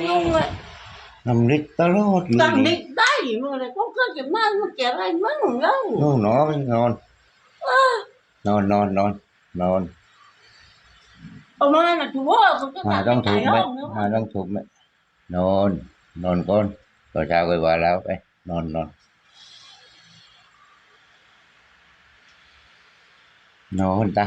นุ่งเลยน้ำริดตลอดเลยตั้งนิดได้มึงเลยก็เกิดจะมามึงแกอะไรมึงแล้วโน่นนอไปนอนนอนนอนนอนนอนเอามาน่ะถูกว่าเขาจะมาต้องถูกไหมมาต้องถูกไหมนอน นอนก่อนต่อเช้าก็ว่าแล้วไปนอนนอนนอนตา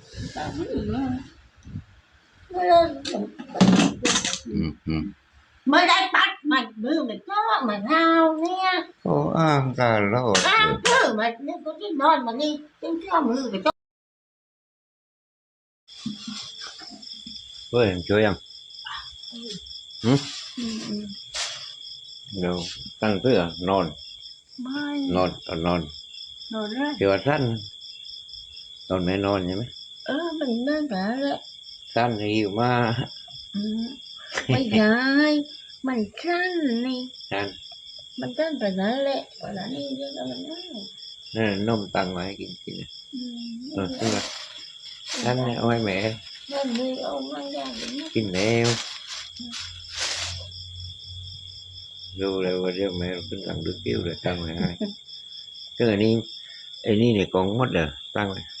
วเลยตั้งไว้ให้ก็อันนี้ไอ้นี่เนี่ยกองหมดเลยตั้งไว้เดี๋ยวไปตั้งกับเช้าแล้ว นะเออนั่นนี่เหรอนุ่มเลยเอางางาเลยฮะที่แม่เรียกอ๋งาเลยองาทองงาทองเออเจอมาให้ลืมแล้วรู้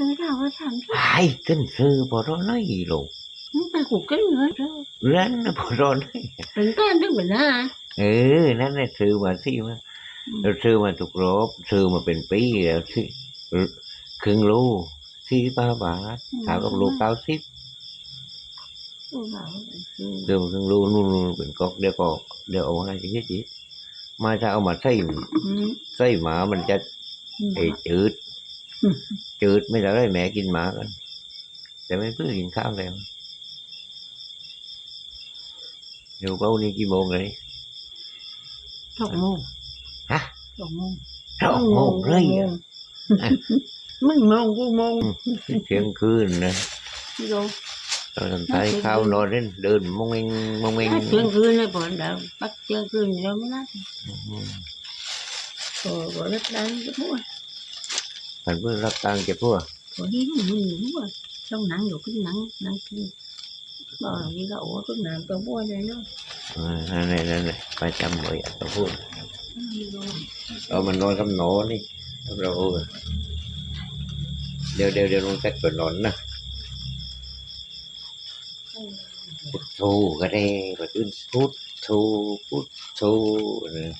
ค่อยไม่เคยถามว่าสามสิบไอ้ขึ้นซื้อพอร้อนไหนโลมันไปกูกินเลยเด้อเร้นนะพอร้อนไหนเป็นการดึงไปหน้าเออ นั่นแหละซื้อมาสี่มาเราซื้อมาถูกรอบซื้อมาเป็นปีแล้วสิครึ่งโลสี่ห้าบาทถามกับโลเก้าสิบโอ้โหเดี๋ยวครึ่งโลนู่นนู่นเป็นกอกเดี๋ยวก็เดี๋ยวเอาให้ทีนี้ทีมาถ้าเอามาใส่อืมใส่หมามันจะไอ้จืดอืม จืดไม่ได้ให้แม่กินหมากัน แต่ไม่เพื่อกินข้าวแล้วเดี๋ยวเป้านี่กี่โมงเลยสองโมงฮะสองโมงสองโมงเลยอะมึงโมงกูโมงเที่ยงคืนนะพี่โดตอนทำไทยข้าวนอนเล่นเดินมองเองมองเองเที่ยงคืนเลยบ่อนเดาปักเที่ยงคืนเราไม่นัดโอ้บ่รับได้จะพูด มันเพื่อรับตังค์เก็บพวกบ่นี่มันรู้ว่า trong nắng rồi cái nắng nắng kia bỏ là cái gậu cái nắng tao mua đây nó อ่านั่นแหละนั่นแหละไปจำไว้อะต้องพูดเอามันนอนกับหนอนี่เราเดี๋ยวเดี๋ยวเดี๋ยวลงแท็กก่อนนอนนะพุทโธก็ได้ก็ตื่นพุทโธพุทโธนะ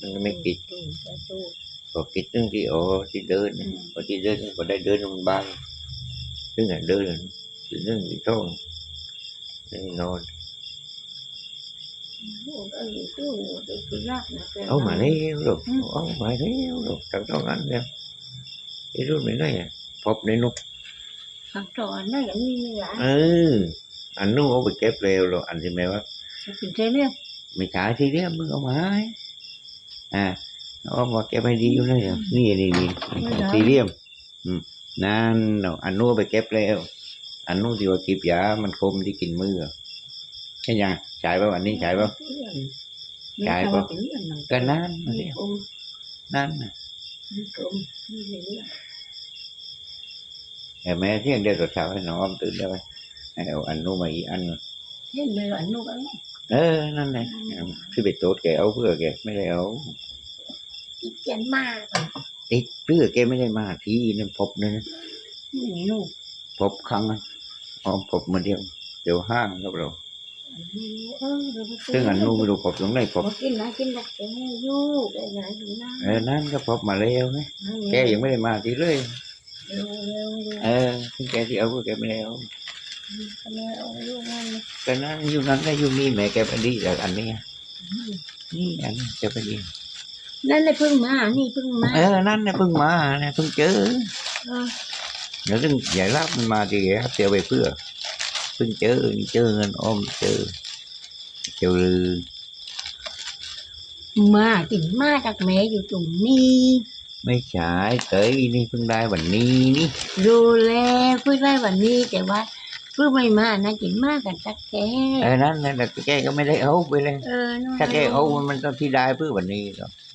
มันไม่กิ ดพอกิดเรื่องที่อ๋อที่เดินนะพอที่เดินพอได้เดินมันบางถึงอะเดินถึงเรื่องที่ท้องนี่นอนเอามาแล้วลูกเอามาแล้วลูกทั้งสองอันแล้วไอ้รุ่นไหนไหนอะพบในนุก thằng trò nó là như là เอออันนู้นเอาไปเก็บเร็วหรอกอันที่แม่ว่า mình thấy biết ไม่ขายทีเดียวมึงเอามาให้อ่า เอามาเก็บให้ดีอยู่เลยอะนี่นี่นี่ทีเดียวอืมนั่นเนาะอันนู้นไปเก็บแล้ว อันนู้นที่ว่ากิบยา มันคมที่กินมืออะใช่ยังใช่ป่ะอันนี้ใช่ป่ะ Chạy không? cái nan mà đi. นั่นน่ะแต่แม่เที่ยงเดียวกับเช้าให้น้องอ้อมตื่นได้ไหมให้เอาอันนู้นมาอีกอันหนึ่ง thế này là anh nuôi ăn เออนั่นแหละคือไปโตดแกเอาเพื่อแกไม่ได้เอา ติดเจียนมากติดเพื่อแกไม่ได้มาที่นั่นพบนั่นนี่ลูกพบครั้งอ๋อพบมาเดียว เดี๋ยวห้างครับเราเออเดี๋ยวไปซึ่งอันนู้นไม่รู้พบตรงไหนพบบอกกินนะกินนะแกลูกไอ้ยายดูนะเออนั่นก็พบมาแล้วนะแกยังไม่ได้มาที่เลยเร็วเร็วเร็วเออซึ่งแกที่เอาเพื่อแกไม่ได้เอาทำไมเอาลูกนั่นก็นั่นอยู่นั้นก็อยู่นี่แม่แกไปดีจากอันนี้นี่อันนี้แกไปดี นั่นเลยเพิ่งมา นี่เพิ่งมา เออ นั่นเนี่ยเพิ่งมาเนี่ยเพิ่งเจอเออเดี๋ยวถึงใหญ่รับมันมาทีแกเสียไปเพื่อ เพิ่งเจอนี่เจอเงินอ้อมเจอ เจอลือมากินมาจากแม่อยู่ตรงนี้ ไม่ใช่เตยนี่เพิ่งได้วันนี้นี่ดูแลเพิ่งได้วันนี้แต่ว่าเพิ่งไม่มานะกินมากันสักแกเออนั่นนั่นแต่แกก็ไม่ได้เอาไปเลย เออน้องถ้าแกเอามันมันต้องที่ได้เพื่อวันนี้หรอกเออกูก็ไม่รู้กูเออนะมันก็ไม่ต้องอเป็นยู่ไหนนั่นเออเอออยู่มุมนี่อืมโอ้ยรู้มุดนะ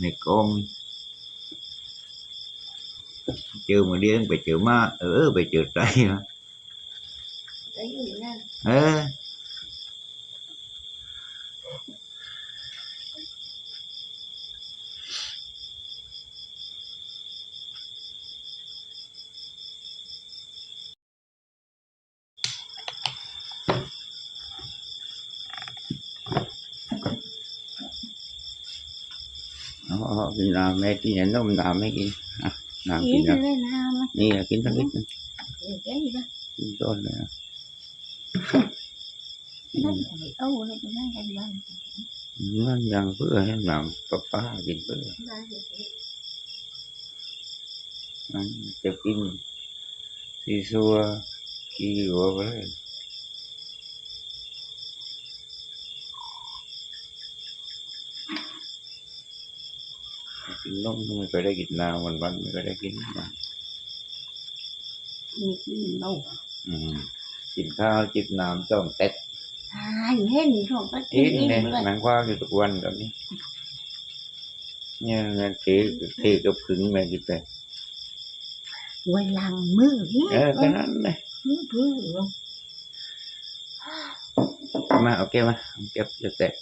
ได้สามโลมาแล้วดีไม่หนาว ตรงนั้นเลยไม่รู้นั่งนอนจัง มันเอามาบุ้มตรงนี้ในกองเจอมาเดียงไปเจอมาเออไปเจอใจมา ไอ้อ ยู่นั่นเออเอาเอากินน้ำแม่กินอย่างน้ำน้ำไม่กินอะน้ำกิกินนนะเลยน้ำมันนี่อะกินทั้งนิดนึงเดี๋ยวแกอีกนะกินต้นเลยนะกินนั่นเอาอะไรกันนั่งกันบ้างมันยังเพื่อให้น้ำป้าป้ากินเพื่อได้เดี๋ยวแกมันจะกินซีซัวกี่หัวไปเลย กินนมไม่เคยได้กินน้ำวันวันๆไม่เคยได้กินน้ำมีกินเนาอืมกินข้าวจิบน้ำจ้องเต็ดอ่าเห็นของก็กิกินนเองเนี่ยเลยหนังกว้างอยู่ทุกวันแบบนี้ เนี่ยเงินทีทีกับขึงแม่จิไปวันหลังมือเนี่ยเออแค่นั้นเลยมือพื้นมาเอาแก้วมาเอาแก้วจะแตะ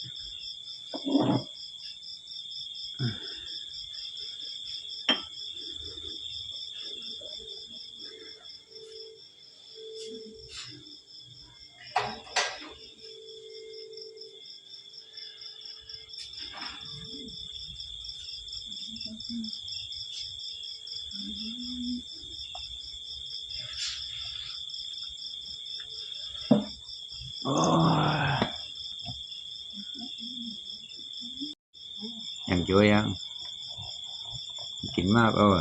วยอะกินมากเออ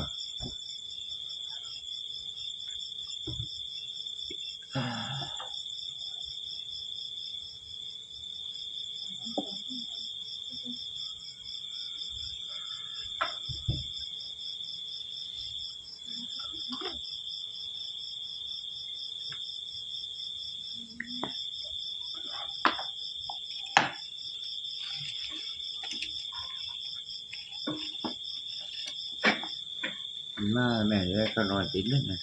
มาแม่จะได้เข้านอนตีหนึ่งนะ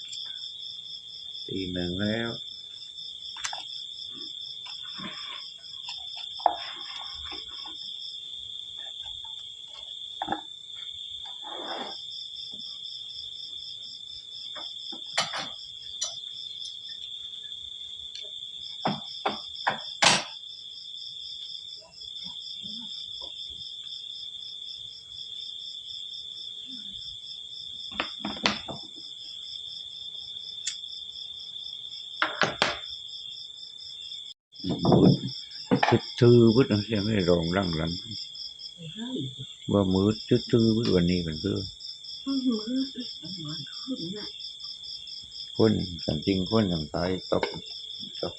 ตีหนึ่งแล้ว มืดทึดทื่อมืดนะยังไม่รองร่างหลัง ว่ามืดทึดทือพุทธวันนี้เป็นเพื่อคนสันจริงคนสังตายตกตก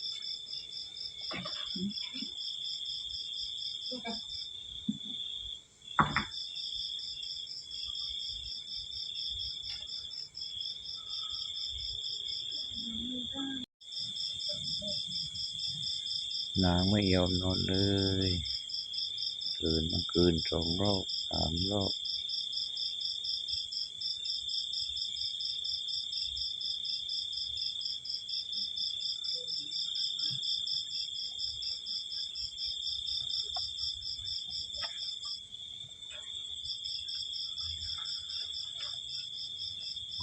นางไม่ยอมนอนเลยคืนมันคืนสอง รอบสามรอบ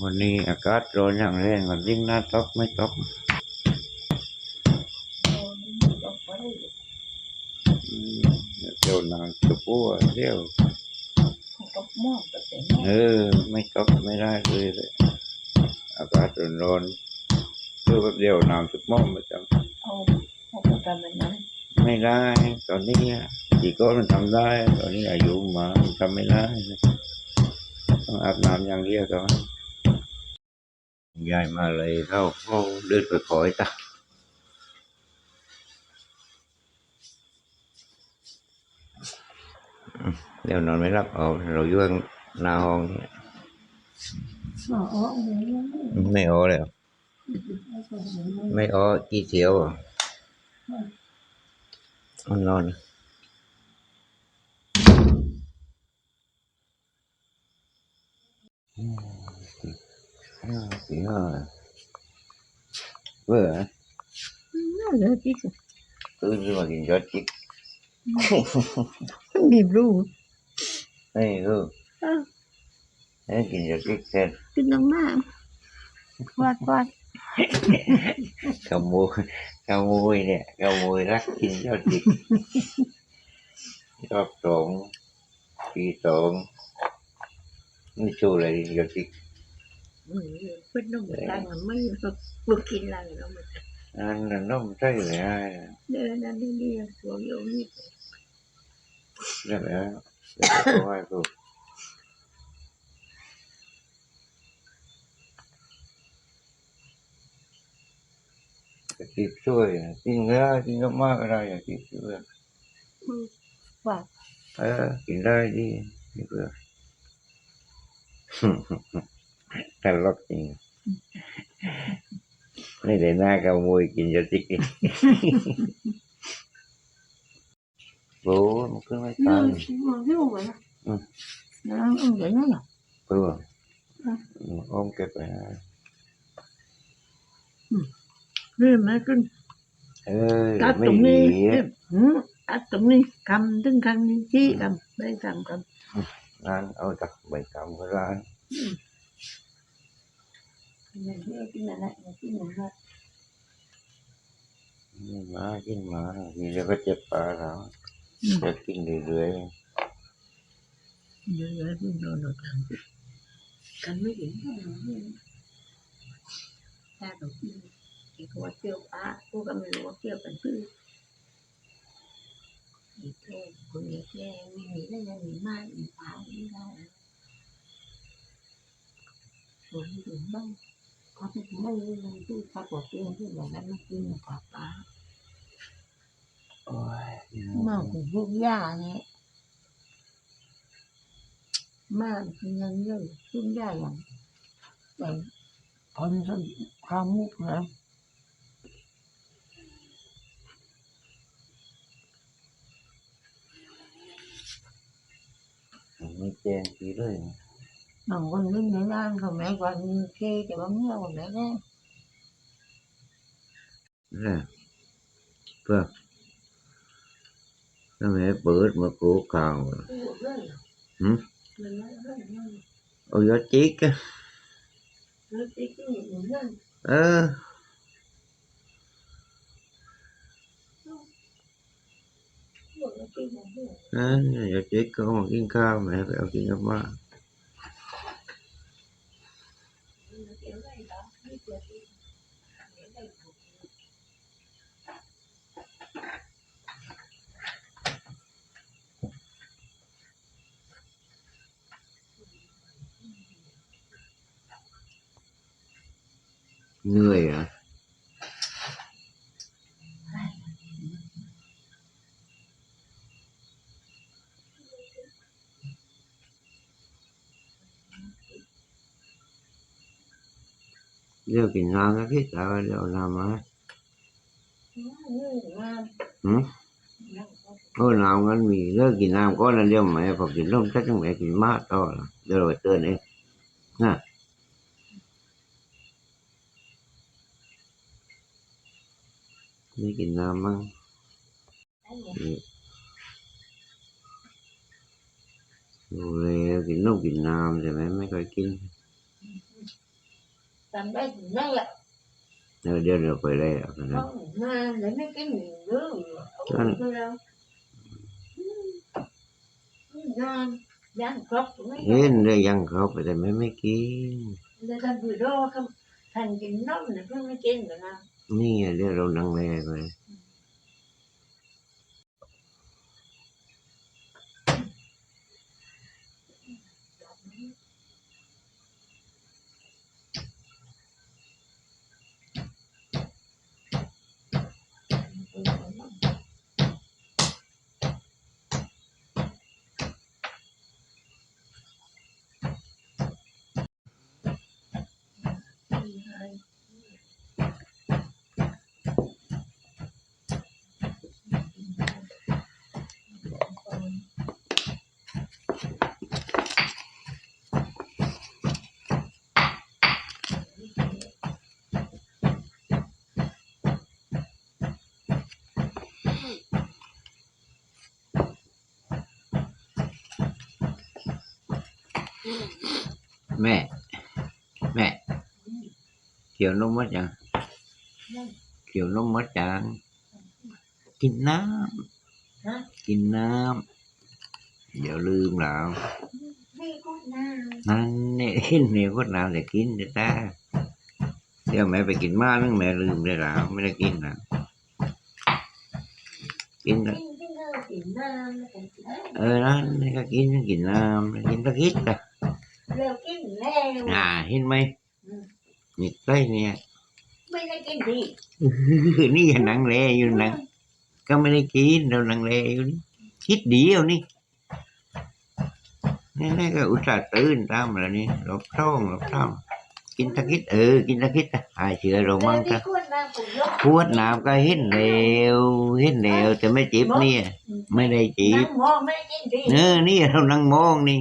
วันนี้อากาศร้อนอย่างแรงกันยิ่งหน้าต๊อกไม่ต๊อก เดี๋ยวตกหม้อตกแต่หม้อเออ ไม่ตกไม่ได้เลยเลยอากาศร้อนๆเพื่อแป๊บเดียวน้ำจะม่อมมาจังเอาเอาไปทำแบบนั้นไม่ได้ ตอนนี้อะจีโก้มันทำได้ ตอนนี้อายุหมามันทำไม่ได้ต้องอาบน้ำอย่างเดียวก่อนยายมาเลยเข้าเขาเดินไปขอยตา เดี๋ยวนอนไม่รับเอาเราอยู่ข้างหน้าห้องเนี่ยอ๋ออ๋อโอ้โหไม่เอาเลยไม่เอากี่เสียวอะมันนอนอืมสี่ห้าสี่ห้าเบื่อน่าเลยพี่ตื่นขึ้นมากินยอดจิก มีบลูนี่คืออ้าวให้กินยอดจิกเสร็จกินน้ำหน้าวาดวาดขโมยขโมยเนี่ยขโมยรักกินยอดจิกยอดสองปีสองไม่ชูอะไรยอดจิกเป็นน้ำตาลไม่ฝึกฝึกกินอะไรแล้วมันอันนั้นน้องใช่เลยอะเดินนั่นนี่นี่สวยอยู่นี่ ได้แล้วเดี๋ยวจะไหว้กูจะคิดช่วยอะกินก็ได้กินมากก็ได้อย่าคิดช่วยว่าเออกินได้ดีนี่เพื่อตลกจริงไม่ได้หน้าขโมวยกินจะจิก อีกโอ้มันขึ้นไม่เรื่ตาองยมันเรื่องอะไรนะน้ำอืมเดี๋ยวนั่นน่ะเพื่ออ้อมเก็บไปให้เรื่อง มันขึ้นเอ้ยดไม่ตรงดีนี้หืมตัดตรงนี้คำถึงคำนี้ชี้คำได้คำคงานเอาจากใบกำก็ได้ำอย่างที่กินนั่นแหละอย่างที่นั่นแหนี่มากินมาทีเดียวก็เจ็บปลาแล้วจะกินเรื่อยเยอะๆที่โดนโดนกันกันไม่เห็นเท่าไหร่ถ้าเรากินไอ้ตัวเที่ยวปลาพวกก็ไม่รู้ว่าเที่ยวกันคือไอ้แค่คนไอ้แค่ไม่มีแล้ยังมีมากมีปลาไม่ได้ส่วนอื่นบ้างเขาไม่ไม่ไม่พูดปรากฏเรื่องที่แบบนั้นไม่กินปลาปลาโอ้ย มากกว่าพวกย่าเนี่ยมากยังเยอะทุกย่าอย่างแต่คนสนความมุกนะไม่แจ้งทีเลยบางคนนึกในร้านเขาแม่กว่าเคแต่ว่าเมื่อวันไหนก็นะเพื่อ ถ้าแม่เปิดมาโกกลางหืมเอายอดจิกอะเออนั่นยอดจิกก็เอามากินข้าวแม่ไปเอากินกับมาเหนื่ อยอะเดี๋ยวกินน้ำก็คิดเอาเดี๋ยวเอาน้ำมางานหืมโอ้น้ mấy cái nam á. Rồi cái nông Việt Nam rồi mấy mấy cái kinh tầm đây cũng nâng lại nó đưa được về đây à? Không? Lấy mấy cái miếng nước không đâu? Nên đây dân khóc rồi mấy mấy cái thành cái nông này mấy cái nữa นี่ไงเดี๋ยวเรานั่งแลไป แม่ แม่ เกี่ยวนมมัดยังเกี่ยวนมมัดยังกินน้ hả ำกินน้ำอย่าลืมแล้ว mấy con nào นั่นเนี่ยเห็นเนี่ยก็น้ำแต่กินแต่ตาเดี๋ยวแม่ไปกินมานึงแม่ลืมได้แล้วไม่ได้กินนะกินแล้ว cái cái nơi thì nam nó cũng chỉ เออนั่นนี่ก็กินกินน้ำกินตะกิดอะ leo cái leo อ่าเห็นไหมนี่ใกล้เนี่ย mấy cái cái gì นี่ยังหนังแลอยู่หนังก็ไม่ได้กินเราหนังแลอยู่นี่คิดเดียวนี่นี่นี่ก็อุตส่าห์ตื่นตามมาแล้วนี่หลบท้องหลบท้องกินตะกิดเออ กินตะกิดอะหายเชื้อเรามั่ง Leo จ้ะ cái con nào cũng dốc ขวดน้ำก็เห็นแล้วเห็นแล้วแต่ไม่จีบเนี่ย ไม่ได้จีบ nằm mò mấy cái gì เออนี่เรานั่งมองนี่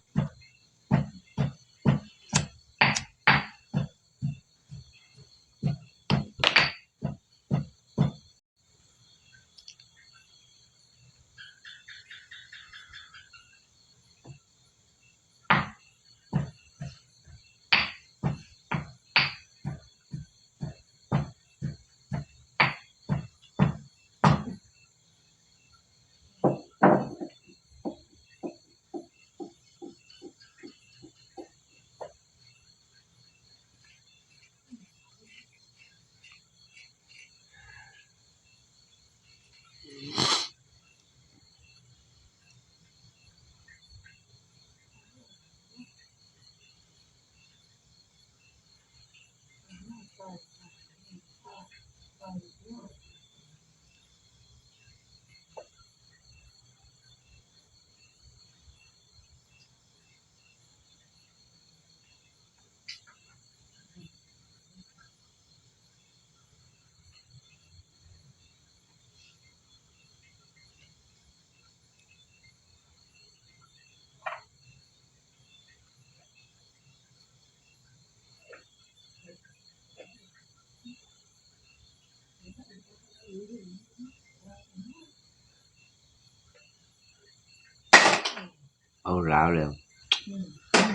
เออให้กินน้ำนั่นเป็นอย่างเกี่ยวนมอยู่ซึ่งเรานั่งมองถ้าปล่อยไปเดี๋ยวก็ลืมมันคาดน้ำหม้อบอกคาดน้ำเอาราวเลย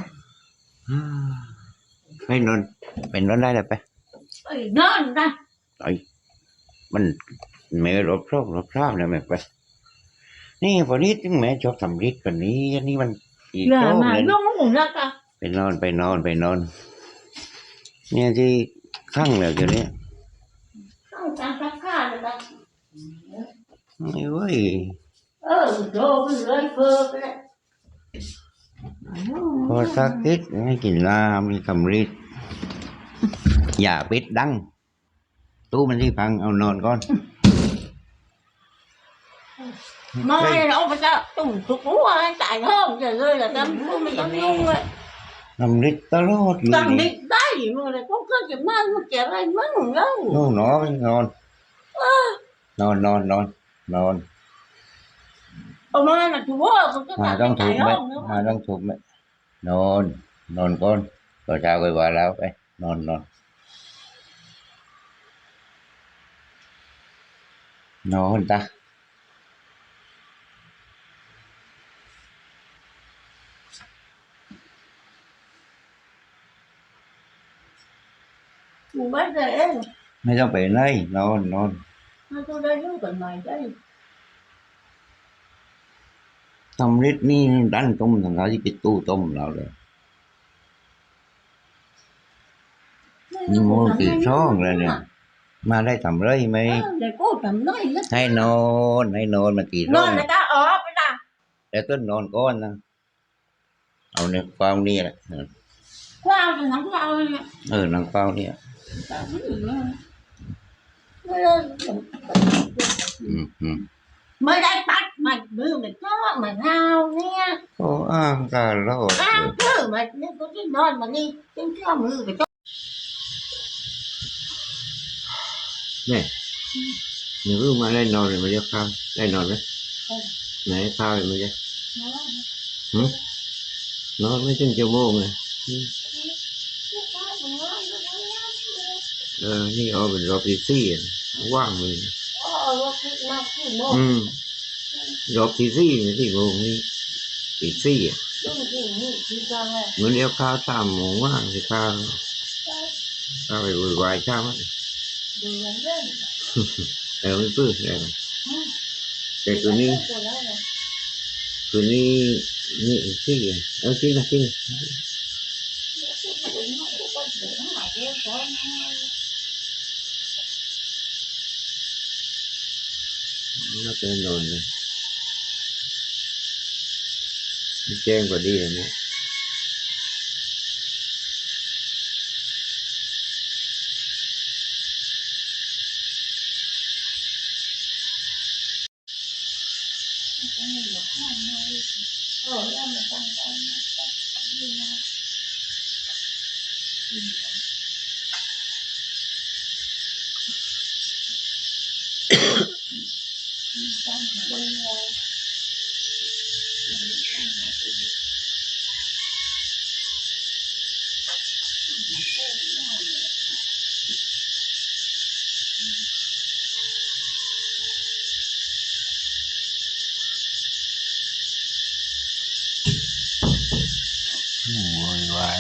ไปนอนไปนอนได้เลยไป Ôi, non ra มันแม่รบรอบรบรอบเลยแม่ไป นี่พอนี้ถึงแม่ชอบทำริดกว่านี้อันนี้มันอีก Là รอบ mà เลย nó cũng ra cả ไปนอนไปนอนไปนอน เนี่ยที่ข้างเลยเดี๋ยวนี้ Không chẳng chắc khá được đâu ไม่เว้ย Ờ, đồ cái lưỡi phơ cái đấy พอสักทิศให้กินลามีคำริดอย่าปิดดังตู้มันที่พังเอานอนก่อน mà đâu phải sao tùng thuộc bố ai tại không trời ơi là tâm bố mình tâm nung ấy น้ำริดตลอดเลย tâm đi đây mà lại có cái gì mà nó kẹt ai mất rồi đâu นู่นนอนนอนนอนนอนนอนนอน ông ơi là chú bố có cái มา gì ต้อ nôn nôn con rồi sao cái vợ lao đây nôn nôn nó nôn ta Mình bắt rồi em. Mày sao phải này, nôn nôn. Mà tôi đây lúc còn mày đây. ทำริดนี่ดันต้มทำเราที่ปิดตู้ต้มเราเลยนี่โมกี่ช่องแล้วเนี่ย มาได้ทำไรไหม để cô tầm nói lắm ให้นอนให้นอนมากี่ช่อง non người ta ở với ta แต่ต้นนอนก้อนนะเอาในเฝ้านี่แหละเออ qua thì nó qua เออนางเฝ้าเนี่ยอืม อืม mới đây bắt mày đưa mày cho mày ngao nghe ก็อ้างตลอดเลย ngao chứ mày nên có cái non mà đi chứ cho mưa phải cho เนี่ยหนูเพิ่งมาได้นอนเลยมาเรียกข้าวได้นอนไหมไหนข้าวเลยมาเรียกนอนไม่ถึงชั่วโมงเลยเออ นี่เอาเป็นรอบที่สี่อะว่างเลยอืม รอบที่สี่ไม่สี่โมงนี่ตีสี่อะเหมือนเดียวข้าวสามโมงว่างสิข้าวข้าวไปวุ่นวายข้าวมันเออไม่ปื้อแล้วแต่ตัวนี้ตัวนี้นี่สี่เอาจริงนะจริงน่าจะนอนเลย แจ้งกว่าดีเลยนะ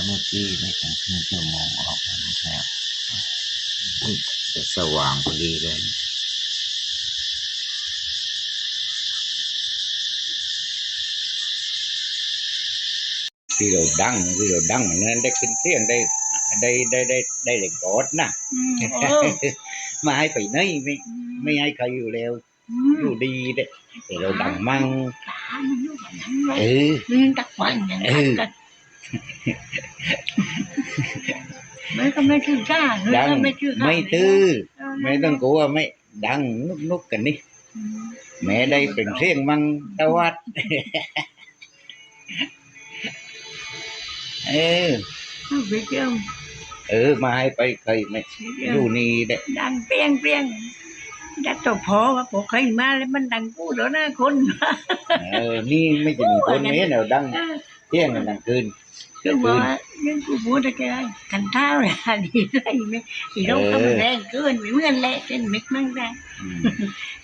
เมื่อกี้ไม่ถึงครึ่งชั่วโมงออกมาแล้วครับจะสว่างพอดีเลยที่เราดังที่เราดังมันนั้นได้ขึ้นเสียงได้ได้ได้ได้ได้เหล็กกอดนะมาให้ไปไหนไม่ไม่ให้ใครอยู่แล้วอยู่ดีเด้แต่เราดังมั่งเออ các bạn Ừ. mấy con mấy thứ ra mấy ดัง con mấy thứ ไม่ตื้อ ไม่ต้องกลัวไม่ดังนุกนุกกันนี่ แม่ได้เป็นเสียงมังตะวัด เออ biết chưa เออ มาให้ไปใครไม่อยู่นี่เด้ดังเปรี้ยงเปรี้ยงดักตัวพอว่าพอใครมาแล้วมันดังกูเดี๋ยวนะคน เออ นี่ไม่จะมีคนนี้เดี๋ยวดัง ก็บอกว่ายังกูพูดแต่แกกันท้าเลยดีไรไหมสีเราก็มัแรงเกินไม่เหมือนแหละเป็นมิกมั่งแรง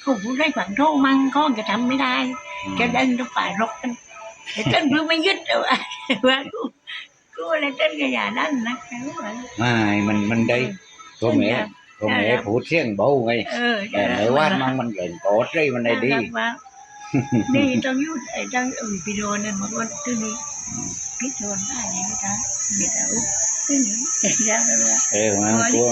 เขาพูดได้ฝังโทษมั่งก็จะทำไม่ได้จะกดันต้องฝ่ายรบกันแต่ต้นพูดไม่ยึดเอาว่ากูกูอะไรต้นก็อย่าดันนะไม่มันมันได้ตัวแม่ตัวแม่พูดเสียงเบาไงแต่ไหนว่ามันมันเก่งโกดธเลยมันได้ดีนี่ต้องยุดไอ้ต้องวิดีโดเนี่ยมันก็ตื้นนี้ rồi ai này người ta người ta úp cái nữa ra rồi เออมากลัว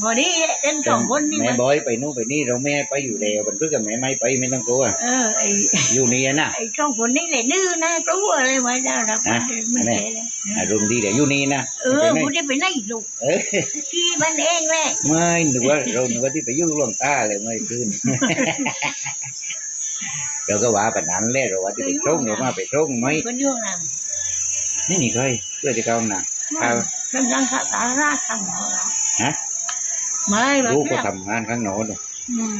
พพอดีเล่นสองคนนี่แม่มันบอยไปนู่นไปนี่เราแม่ไปอยู่แล้วมันเพื่อกับแม่ไม่ไปไม่ต้องกลัวเออไอ้อยู่นี่นะไอ้สองคนนี่แหละดื้อนะรู้อะไรไว้ได้แล้วฮะไม่อันนี้ใช่เลยอารมณ์ดีเดี๋ยวอยู่นี่นะเออไปไหนกูได้ไปไหนลูกเอ้ยที่มันเองแหละไม่หนูว่าเราหนูว่าที่ไปยุ่งร่วงตาเลยไม่ขึ้นเราก็ว่าแบบนั้นแหละเราว่าที่ไปตรงเรามาไปตรงไหมคนยุ่งนะ นี่นี่เคยเพื่อจะเข้าห้องน้ครับกำลังขับตาราทางหมอละฮะไม่แบำบลูกก็เนี้ยทำงานข้างโน้นอืม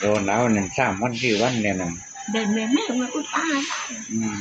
โดนแล้วหนึ่งสามวันสี่วันเนี่ยนะเดินเดินไม่ลงมาอุตส่าห์อืม